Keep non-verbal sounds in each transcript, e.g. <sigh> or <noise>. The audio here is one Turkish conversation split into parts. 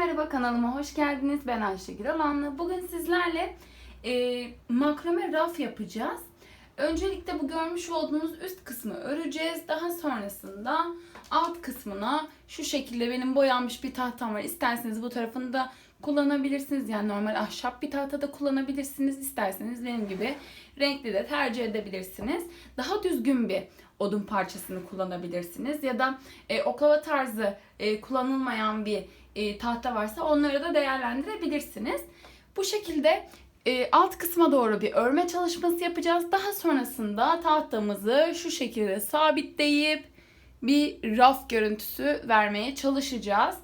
merhaba kanalıma hoş geldiniz. Ben Ayşegül Alanlı. Bugün sizlerle e, makrame raf yapacağız. Öncelikle bu görmüş olduğunuz üst kısmı öreceğiz. Daha sonrasında alt kısmına şu şekilde benim boyanmış bir tahtam var. İsterseniz bu tarafını da kullanabilirsiniz. Yani normal ahşap bir tahta da kullanabilirsiniz. İsterseniz benim gibi renkli de tercih edebilirsiniz. Daha düzgün bir odun parçasını kullanabilirsiniz. Ya da e, oklava tarzı e, kullanılmayan bir e, tahta varsa onları da değerlendirebilirsiniz. Bu şekilde e, alt kısma doğru bir örme çalışması yapacağız. Daha sonrasında tahtamızı şu şekilde sabitleyip bir raf görüntüsü vermeye çalışacağız.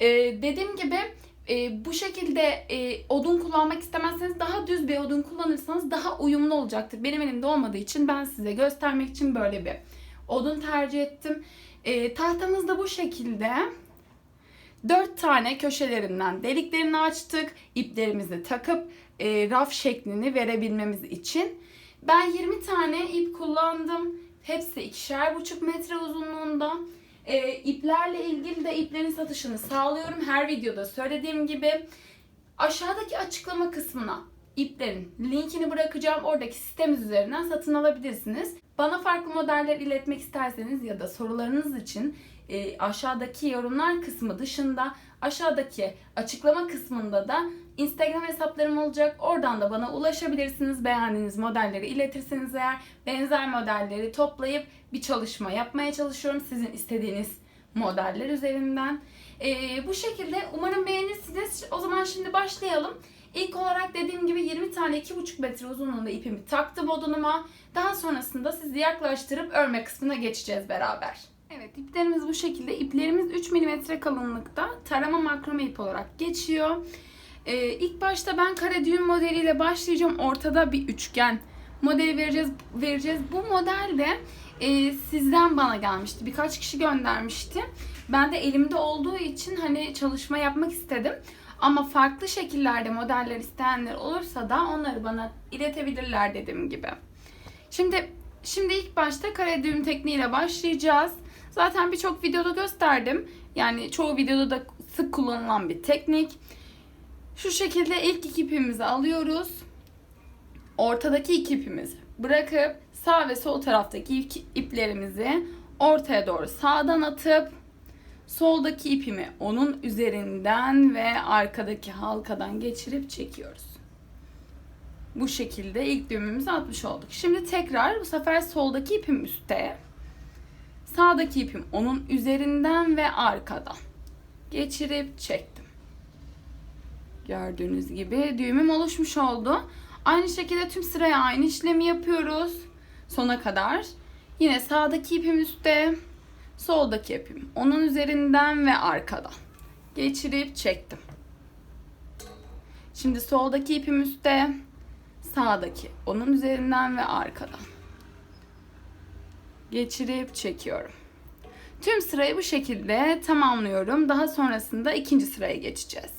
E, dediğim gibi e, bu şekilde e, odun kullanmak istemezseniz daha düz bir odun kullanırsanız daha uyumlu olacaktır. Benim elimde olmadığı için ben size göstermek için böyle bir odun tercih ettim. E, tahtamız da bu şekilde. 4 tane köşelerinden deliklerini açtık. İplerimizi takıp e, raf şeklini verebilmemiz için. Ben 20 tane ip kullandım. Hepsi ikişer buçuk metre uzunluğunda. E, iplerle ilgili de iplerin satışını sağlıyorum. Her videoda söylediğim gibi. Aşağıdaki açıklama kısmına iplerin linkini bırakacağım. Oradaki sistem üzerinden satın alabilirsiniz. Bana farklı modeller iletmek isterseniz ya da sorularınız için e, aşağıdaki yorumlar kısmı dışında aşağıdaki açıklama kısmında da Instagram hesaplarım olacak. Oradan da bana ulaşabilirsiniz. Beğendiğiniz modelleri iletirseniz eğer benzer modelleri toplayıp bir çalışma yapmaya çalışıyorum. Sizin istediğiniz modeller üzerinden. E, bu şekilde umarım beğenirsiniz. O zaman şimdi başlayalım. İlk olarak dediğim gibi 20 tane 2,5 metre uzunluğunda ipimi taktım odunuma. Daha sonrasında sizi yaklaştırıp örme kısmına geçeceğiz beraber. Evet iplerimiz bu şekilde. İplerimiz 3 mm kalınlıkta tarama makrame ip olarak geçiyor. Ee, ilk başta ben kare düğüm modeliyle başlayacağım. Ortada bir üçgen modeli vereceğiz. vereceğiz. Bu model de e, sizden bana gelmişti. Birkaç kişi göndermişti. Ben de elimde olduğu için hani çalışma yapmak istedim. Ama farklı şekillerde modeller isteyenler olursa da onları bana iletebilirler dediğim gibi. Şimdi şimdi ilk başta kare düğüm tekniğiyle başlayacağız. Zaten birçok videoda gösterdim. Yani çoğu videoda da sık kullanılan bir teknik. Şu şekilde ilk iki ipimizi alıyoruz. Ortadaki iki ipimizi bırakıp sağ ve sol taraftaki iplerimizi ortaya doğru sağdan atıp soldaki ipimi onun üzerinden ve arkadaki halkadan geçirip çekiyoruz. Bu şekilde ilk düğümümüzü atmış olduk. Şimdi tekrar bu sefer soldaki ipim üstte. Sağdaki ipim onun üzerinden ve arkadan geçirip çektim. Gördüğünüz gibi düğümüm oluşmuş oldu. Aynı şekilde tüm sıraya aynı işlemi yapıyoruz. Sona kadar. Yine sağdaki ipim üstte. Soldaki ipim onun üzerinden ve arkadan. Geçirip çektim. Şimdi soldaki ipim üstte. Sağdaki onun üzerinden ve arkadan geçirip çekiyorum. Tüm sırayı bu şekilde tamamlıyorum. Daha sonrasında ikinci sıraya geçeceğiz.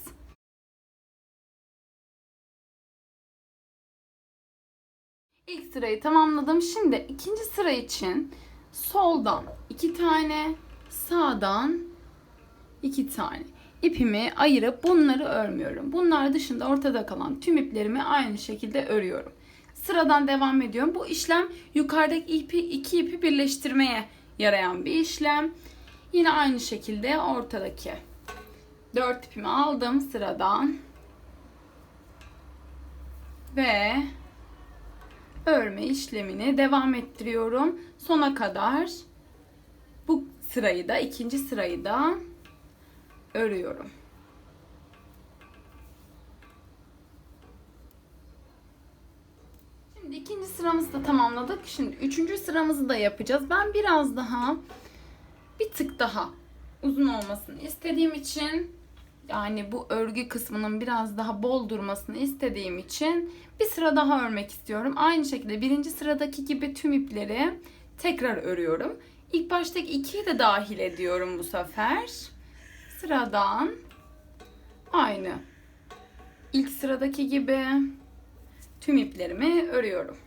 İlk sırayı tamamladım. Şimdi ikinci sıra için soldan iki tane, sağdan iki tane ipimi ayırıp bunları örmüyorum. Bunlar dışında ortada kalan tüm iplerimi aynı şekilde örüyorum. Sıradan devam ediyorum. Bu işlem yukarıdaki ipi iki ipi birleştirmeye yarayan bir işlem. Yine aynı şekilde ortadaki dört ipimi aldım sıradan. Ve örme işlemini devam ettiriyorum. Sona kadar bu sırayı da ikinci sırayı da örüyorum. Şimdi ikinci sıramızı da tamamladık. Şimdi üçüncü sıramızı da yapacağız. Ben biraz daha bir tık daha uzun olmasını istediğim için yani bu örgü kısmının biraz daha bol durmasını istediğim için bir sıra daha örmek istiyorum. Aynı şekilde birinci sıradaki gibi tüm ipleri tekrar örüyorum. İlk baştaki ikiyi de dahil ediyorum bu sefer. Sıradan aynı. İlk sıradaki gibi tüm iplerimi örüyorum.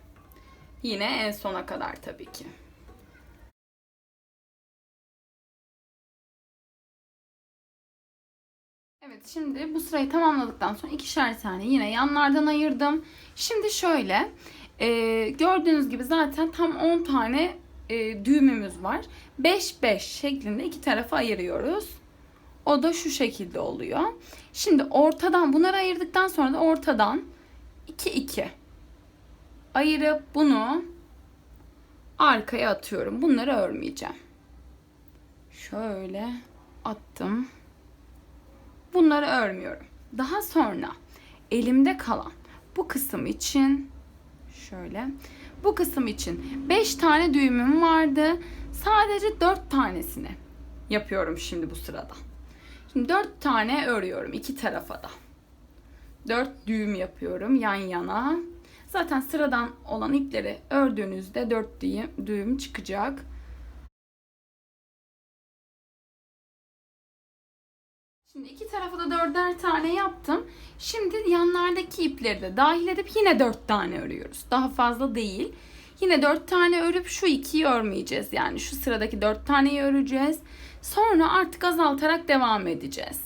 Yine en sona kadar tabii ki. Evet şimdi bu sırayı tamamladıktan sonra ikişer tane yine yanlardan ayırdım. Şimdi şöyle e, gördüğünüz gibi zaten tam 10 tane e, düğümümüz var. 5-5 şeklinde iki tarafa ayırıyoruz. O da şu şekilde oluyor. Şimdi ortadan bunları ayırdıktan sonra da ortadan 2-2 ayırıp bunu arkaya atıyorum. Bunları örmeyeceğim. Şöyle attım. Bunları örmüyorum. Daha sonra elimde kalan bu kısım için şöyle bu kısım için 5 tane düğümüm vardı. Sadece 4 tanesini yapıyorum şimdi bu sırada. Şimdi 4 tane örüyorum iki tarafa da. 4 düğüm yapıyorum yan yana. Zaten sıradan olan ipleri ördüğünüzde 4 düğüm, düğüm çıkacak. Şimdi iki tarafa da dörder tane yaptım. Şimdi yanlardaki ipleri de dahil edip yine dört tane örüyoruz. Daha fazla değil. Yine dört tane örüp şu ikiyi örmeyeceğiz. Yani şu sıradaki dört taneyi öreceğiz. Sonra artık azaltarak devam edeceğiz.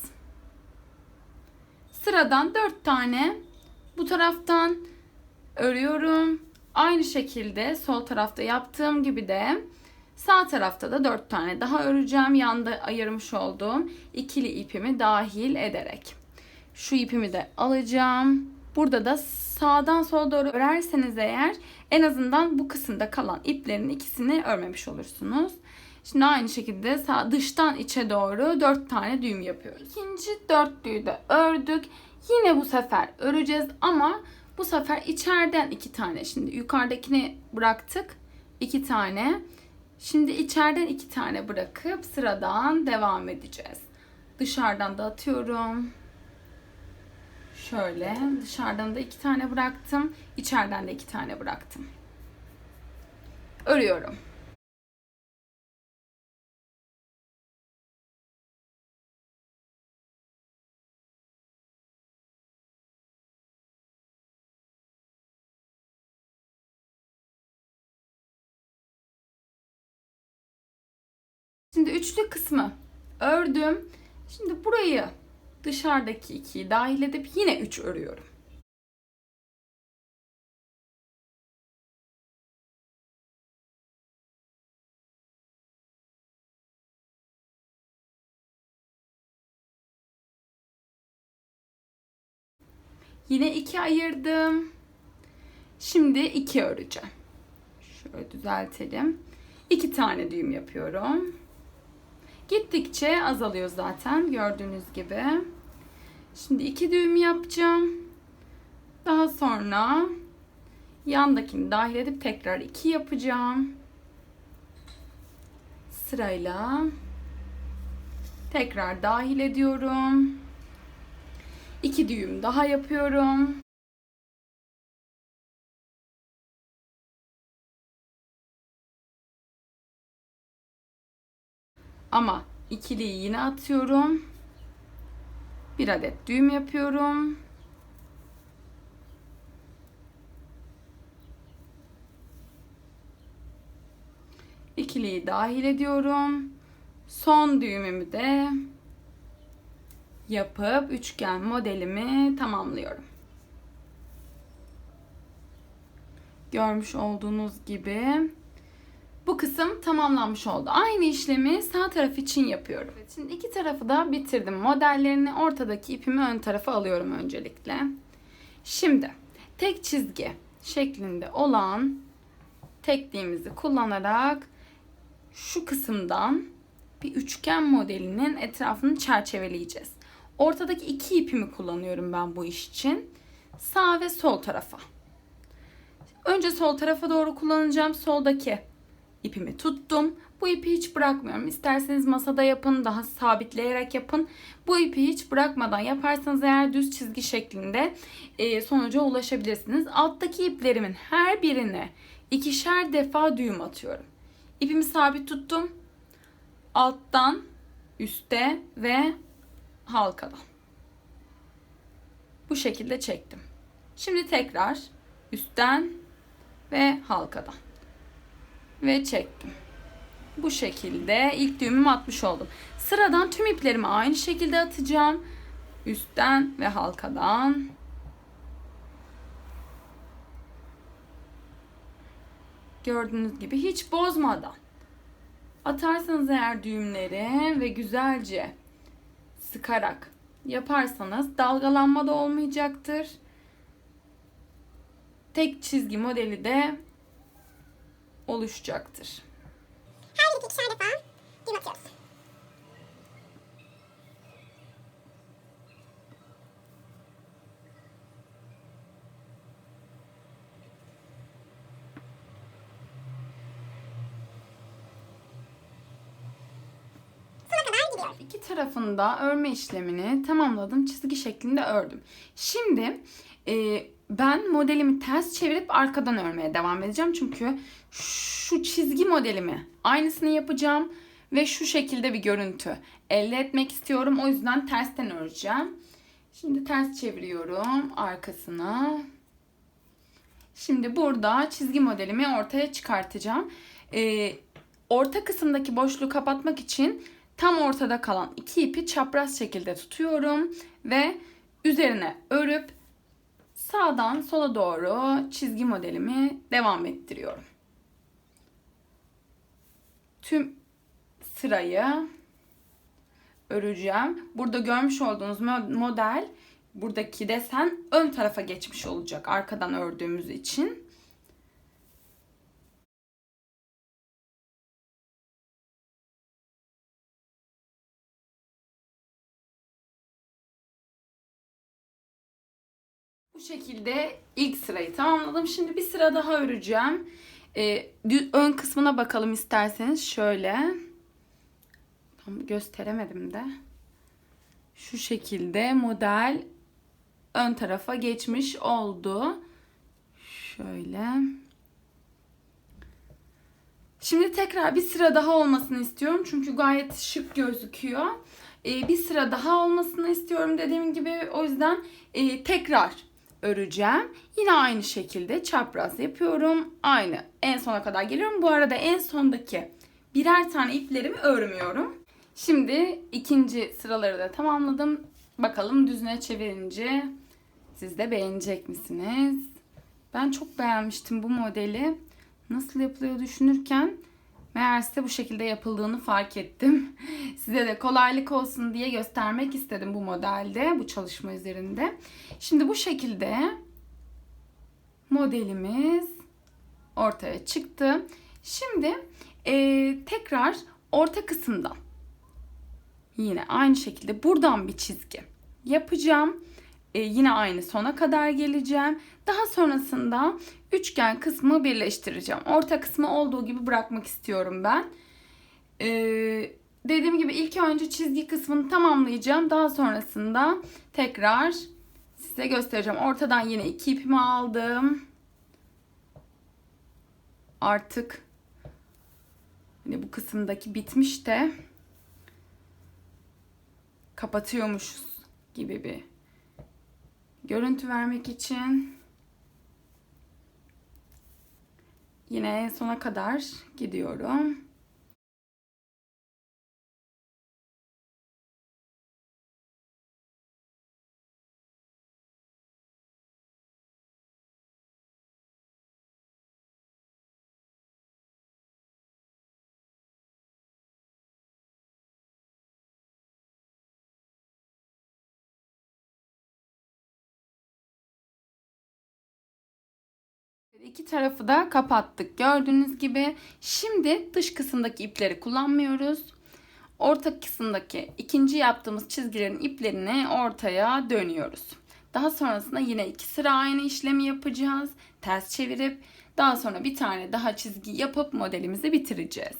Sıradan dört tane bu taraftan örüyorum. Aynı şekilde sol tarafta yaptığım gibi de Sağ tarafta da 4 tane daha öreceğim. Yanda ayırmış olduğum ikili ipimi dahil ederek. Şu ipimi de alacağım. Burada da sağdan sola doğru örerseniz eğer en azından bu kısımda kalan iplerin ikisini örmemiş olursunuz. Şimdi aynı şekilde sağ dıştan içe doğru 4 tane düğüm yapıyoruz. İkinci dörtlüyü de ördük. Yine bu sefer öreceğiz ama bu sefer içeriden iki tane. Şimdi yukarıdakini bıraktık. iki tane. Şimdi içeriden iki tane bırakıp sıradan devam edeceğiz. Dışarıdan da atıyorum. Şöyle dışarıdan da iki tane bıraktım. İçeriden de iki tane bıraktım. Örüyorum. Şimdi üçlü kısmı ördüm. Şimdi burayı dışarıdaki ikiyi dahil edip yine üç örüyorum. Yine iki ayırdım. Şimdi iki öreceğim. Şöyle düzeltelim. İki tane düğüm yapıyorum. Gittikçe azalıyor zaten gördüğünüz gibi. Şimdi iki düğüm yapacağım. Daha sonra yandakini dahil edip tekrar iki yapacağım. Sırayla tekrar dahil ediyorum. İki düğüm daha yapıyorum. Ama ikiliyi yine atıyorum. Bir adet düğüm yapıyorum. İkiliyi dahil ediyorum. Son düğümümü de yapıp üçgen modelimi tamamlıyorum. Görmüş olduğunuz gibi bu kısım tamamlanmış oldu. Aynı işlemi sağ taraf için yapıyorum. Evet, şimdi iki tarafı da bitirdim. Modellerini ortadaki ipimi ön tarafa alıyorum öncelikle. Şimdi tek çizgi şeklinde olan tekliğimizi kullanarak şu kısımdan bir üçgen modelinin etrafını çerçeveleyeceğiz. Ortadaki iki ipimi kullanıyorum ben bu iş için. Sağ ve sol tarafa. Önce sol tarafa doğru kullanacağım. Soldaki ipimi tuttum. Bu ipi hiç bırakmıyorum. İsterseniz masada yapın, daha sabitleyerek yapın. Bu ipi hiç bırakmadan yaparsanız eğer düz çizgi şeklinde e, sonuca ulaşabilirsiniz. Alttaki iplerimin her birine ikişer defa düğüm atıyorum. İpimi sabit tuttum. Alttan, üste ve halkadan. Bu şekilde çektim. Şimdi tekrar üstten ve halkadan ve çektim. Bu şekilde ilk düğümümü atmış oldum. Sıradan tüm iplerimi aynı şekilde atacağım. Üstten ve halkadan. Gördüğünüz gibi hiç bozmadan. Atarsanız eğer düğümleri ve güzelce sıkarak yaparsanız dalgalanma da olmayacaktır. Tek çizgi modeli de oluşacaktır. Her birlikte ikişer defa düğüm atıyoruz. İki tarafında örme işlemini tamamladım. Çizgi şeklinde ördüm. Şimdi e, ben modelimi ters çevirip arkadan örmeye devam edeceğim. Çünkü şu çizgi modelimi aynısını yapacağım. Ve şu şekilde bir görüntü elde etmek istiyorum. O yüzden tersten öreceğim. Şimdi ters çeviriyorum arkasını. Şimdi burada çizgi modelimi ortaya çıkartacağım. Ee, orta kısımdaki boşluğu kapatmak için tam ortada kalan iki ipi çapraz şekilde tutuyorum ve üzerine örüp sağdan sola doğru çizgi modelimi devam ettiriyorum. Tüm sırayı öreceğim. Burada görmüş olduğunuz mo- model buradaki desen ön tarafa geçmiş olacak arkadan ördüğümüz için. Bu şekilde ilk sırayı tamamladım. Şimdi bir sıra daha öreceğim. Ee, ön kısmına bakalım isterseniz şöyle. Tam gösteremedim de. Şu şekilde model ön tarafa geçmiş oldu. Şöyle. Şimdi tekrar bir sıra daha olmasını istiyorum. Çünkü gayet şık gözüküyor. Ee, bir sıra daha olmasını istiyorum dediğim gibi. O yüzden e, tekrar öreceğim. Yine aynı şekilde çapraz yapıyorum. Aynı. En sona kadar geliyorum. Bu arada en sondaki birer tane iplerimi örmüyorum. Şimdi ikinci sıraları da tamamladım. Bakalım düzüne çevirince siz de beğenecek misiniz? Ben çok beğenmiştim bu modeli. Nasıl yapılıyor düşünürken meğerse bu şekilde yapıldığını fark ettim. <laughs> Size de kolaylık olsun diye göstermek istedim bu modelde, bu çalışma üzerinde. Şimdi bu şekilde modelimiz ortaya çıktı. Şimdi e, tekrar orta kısımdan yine aynı şekilde buradan bir çizgi yapacağım. E, yine aynı sona kadar geleceğim. Daha sonrasında üçgen kısmı birleştireceğim. Orta kısmı olduğu gibi bırakmak istiyorum ben. E, dediğim gibi ilk önce çizgi kısmını tamamlayacağım. Daha sonrasında tekrar size göstereceğim. Ortadan yine iki ipimi aldım. Artık hani bu kısımdaki bitmiş de kapatıyormuşuz gibi bir görüntü vermek için yine sona kadar gidiyorum. İki tarafı da kapattık. Gördüğünüz gibi şimdi dış kısımdaki ipleri kullanmıyoruz. Orta kısımdaki ikinci yaptığımız çizgilerin iplerini ortaya dönüyoruz. Daha sonrasında yine iki sıra aynı işlemi yapacağız. Ters çevirip daha sonra bir tane daha çizgi yapıp modelimizi bitireceğiz.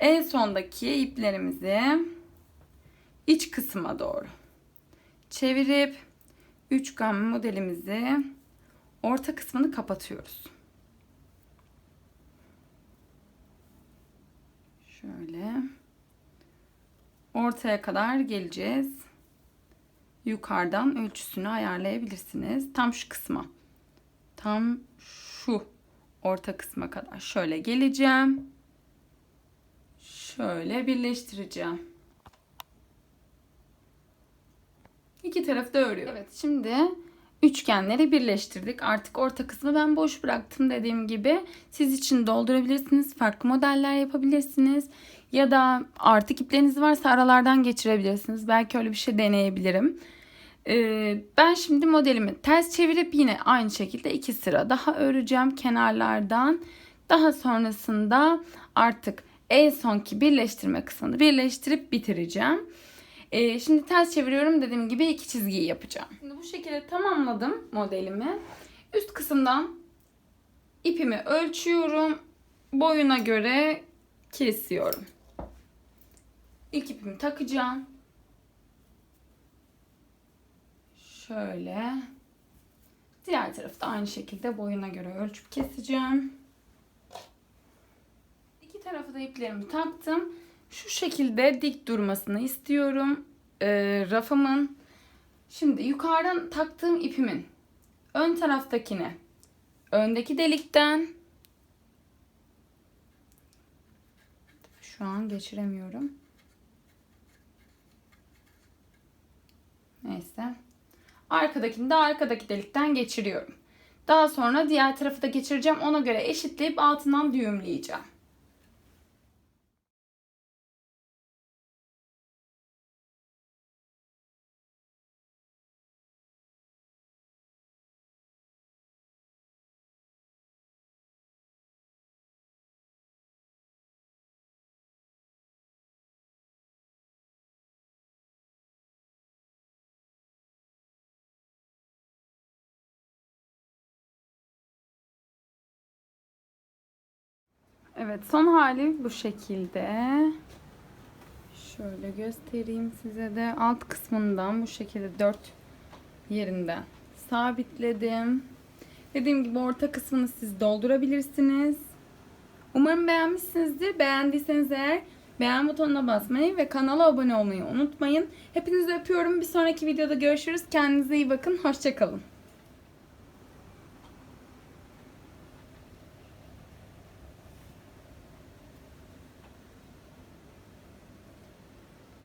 En sondaki iplerimizi iç kısma doğru çevirip üçgen modelimizi orta kısmını kapatıyoruz. Şöyle ortaya kadar geleceğiz. Yukarıdan ölçüsünü ayarlayabilirsiniz. Tam şu kısma. Tam şu orta kısma kadar şöyle geleceğim. Şöyle birleştireceğim. İki tarafı da örüyorum. Evet şimdi üçgenleri birleştirdik. Artık orta kısmı ben boş bıraktım dediğim gibi. Siz için doldurabilirsiniz. Farklı modeller yapabilirsiniz. Ya da artık ipleriniz varsa aralardan geçirebilirsiniz. Belki öyle bir şey deneyebilirim. Ee, ben şimdi modelimi ters çevirip yine aynı şekilde iki sıra daha öreceğim kenarlardan. Daha sonrasında artık en sonki birleştirme kısmını birleştirip bitireceğim. Ee, şimdi ters çeviriyorum dediğim gibi iki çizgiyi yapacağım. Şimdi bu şekilde tamamladım modelimi. Üst kısımdan ipimi ölçüyorum. Boyuna göre kesiyorum. İlk ipimi takacağım. Şöyle. Diğer tarafı da aynı şekilde boyuna göre ölçüp keseceğim. İki tarafı da iplerimi taktım. Şu şekilde dik durmasını istiyorum ee, rafımın. Şimdi yukarıdan taktığım ipimin ön taraftakine öndeki delikten şu an geçiremiyorum. Neyse. Arkadakini de arkadaki delikten geçiriyorum. Daha sonra diğer tarafı da geçireceğim. Ona göre eşitleyip altından düğümleyeceğim. Evet son hali bu şekilde. Şöyle göstereyim size de alt kısmından bu şekilde dört yerinden sabitledim. Dediğim gibi orta kısmını siz doldurabilirsiniz. Umarım beğenmişsinizdir. Beğendiyseniz eğer beğen butonuna basmayı ve kanala abone olmayı unutmayın. Hepinizi öpüyorum. Bir sonraki videoda görüşürüz. Kendinize iyi bakın. Hoşçakalın.